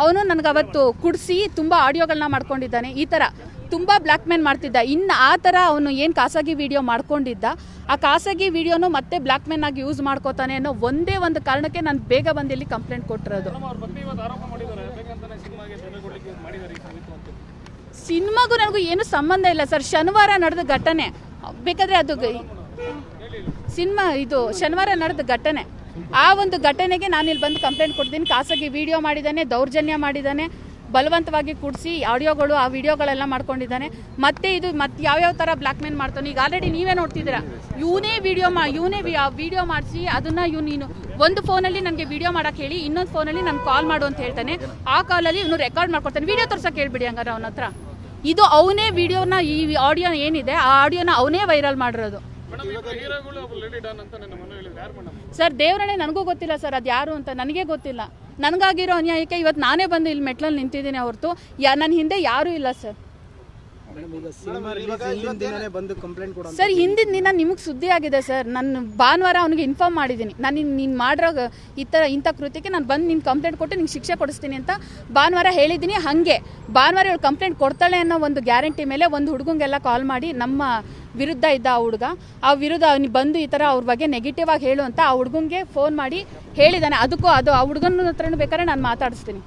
ಅವನು ನನಗೆ ಅವತ್ತು ಕುಡಿಸಿ ತುಂಬ ಆಡಿಯೋಗಳನ್ನ ಮಾಡ್ಕೊಂಡಿದ್ದಾನೆ. ಈ ಥರ ತುಂಬ ಬ್ಲ್ಯಾಕ್ ಮೇಲ್ ಮಾಡ್ತಿದ್ದ. ಇನ್ನು ಆ ಥರ ಅವನು ಏನು ಖಾಸಗಿ ವಿಡಿಯೋ ಮಾಡ್ಕೊಂಡಿದ್ದ ಆ ಖಾಸಗಿ ವಿಡಿಯೋನು ಮತ್ತೆ ಬ್ಲ್ಯಾಕ್ ಮೇಲ್ ಆಗಿ ಯೂಸ್ ಮಾಡ್ಕೋತಾನೆ ಅನ್ನೋ ಒಂದೇ ಒಂದು ಕಾರಣಕ್ಕೆ ನಾನು ಬೇಗ ಬಂದು ಇಲ್ಲಿ ಕಂಪ್ಲೇಂಟ್ ಕೊಟ್ಟಿರೋದು. ಸಿನಿಮಾಗೆ ನನಗೂ ಏನು ಸಂಬಂಧ ಇಲ್ಲ ಸರ್. ಶನಿವಾರ ನಡೆದ ಘಟನೆ. ಬೇಕಾದ್ರೆ ಅದು ಸಿನಿಮಾ ಇದು ಶನಿವಾರ ನಡೆದ ಘಟನೆ. ಆ ಒಂದು ಘಟನೆಗೆ ನಾನು ಇಲ್ಲಿ ಬಂದು ಕಂಪ್ಲೇಂಟ್ ಕೊಡ್ತೀನಿ. ಖಾಸಗಿ ವಿಡಿಯೋ ಮಾಡಿದ್ದಾನೆ, ದೌರ್ಜನ್ಯ ಮಾಡಿದ್ದಾನೆ, ಬಲವಂತವಾಗಿ ಕೂಡಿಸಿ ಆಡಿಯೋಗಳು, ಆ ವಿಡಿಯೋಗಳೆಲ್ಲ ಮಾಡ್ಕೊಂಡಿದ್ದಾನೆ. ಮತ್ತೆ ಇದು ಮತ್ತೆ ಯಾವ್ಯಾವ ಥರ ಬ್ಲ್ಯಾಕ್ ಮೇಲ್ ಮಾಡ್ತಾನೆ, ಈಗ ಆಲ್ರೆಡಿ ನೀವೇ ನೋಡ್ತಿದ್ದೀರಾ. ಇವನೇ ವಿಡಿಯೋ ಮಾ, ಇವನೇ ವಿಡಿಯೋ ಮಾಡಿಸಿ, ಅದನ್ನ ಇವ್ ನೀನು ಒಂದು ಫೋನಲ್ಲಿ ನನಗೆ ವಿಡಿಯೋ ಮಾಡಕ್ಕೆ ಹೇಳಿ, ಇನ್ನೊಂದು ಫೋನಲ್ಲಿ ನಾನು ಕಾಲ್ ಮಾಡು ಅಂತ ಹೇಳ್ತಾನೆ. ಆ ಕಾಲಲ್ಲಿ ಇವನು ರೆಕಾರ್ಡ್ ಮಾಡ್ಕೊಡ್ತಾನೆ. ವಿಡಿಯೋ ತೋರ್ಸಕ್ಕೆ ಹೇಳ್ಬಿಡಿ ಹಂಗಾರೆ ಅವನ ಹತ್ರ. ಇದು ಅವನೇ ವಿಡಿಯೋನ, ಈ ಆಡಿಯೋ ಏನಿದೆ, ಆ ಆಡಿಯೋನ ಅವನೇ ವೈರಲ್ ಮಾಡಿರೋದು. ಸರ್, ದೇವರಣೆ ನನಗೂ ಗೊತ್ತಿಲ್ಲ ಸರ್, ಅದು ಯಾರು ಅಂತ ನನಗೆ ಗೊತ್ತಿಲ್ಲ. ನನಗಾಗಿರೋ ಅನ್ಯಾಯಕ್ಕೆ ಇವತ್ತು ನಾನೇ ಬಂದು ಇಲ್ಲಿ ಮೆಟ್ಲಲ್ಲಿ ನಿಂತಿದ್ದೀನಿ ಹೊರತು, ಯಾ ನನ್ನ ಹಿಂದೆ ಯಾರೂ ಇಲ್ಲ ಸರ್. ಸರ್ ಹಿಂದಿನ ದಿನ ನಿಮಗೆ ಸುದ್ದಿ ಆಗಿದೆ ಸರ್. ನಾನು ಭಾನುವಾರ ಅವ್ನಿಗೆ ಇನ್ಫಾರ್ಮ್ ಮಾಡಿದ್ದೀನಿ. ನಾನು ನಿನ್- ನೀನು ಮಾಡಿರೋ ಈ ತರ ಇಂಥ ಕೃತ್ಯಕ್ಕೆ ನಾನು ಬಂದು ನಿನ್ನ ಕಂಪ್ಲೇಂಟ್ ಕೊಟ್ಟು ನಿಂಗೆ ಶಿಕ್ಷೆ ಕೊಡಿಸ್ತೀನಿ ಅಂತ ಭಾನುವಾರ ಹೇಳಿದ್ದೀನಿ. ಹಾಗೆ ಭಾನುವಾರ ಇವಳು ಕಂಪ್ಲೇಂಟ್ ಕೊಡ್ತಾಳೆ ಅನ್ನೋ ಒಂದು ಗ್ಯಾರಂಟಿ ಮೇಲೆ ಒಂದು ಹುಡುಗಂಗೆಲ್ಲ ಕಾಲ್ ಮಾಡಿ ನಮ್ಮ ವಿರುದ್ಧ ಇದ್ದ ಆ ಹುಡುಗ ಆ ವಿರುದ್ಧ ಅವ್ನಿಗೆ ಬಂದು ಈ ಥರ ಅವ್ರ ಬಗ್ಗೆ ನೆಗೆಟಿವ್ ಆಗಿ ಹೇಳು ಅಂತ ಆ ಹುಡುಗಂಗೆ ಫೋನ್ ಮಾಡಿ ಹೇಳಿದ್ದಾನೆ. ಅದಕ್ಕೂ ಅದು ಆ ಹುಡುಗನ ಹತ್ರನೂ ಬೇಕಾದ್ರೆ ನಾನು ಮಾತಾಡಿಸ್ತೀನಿ.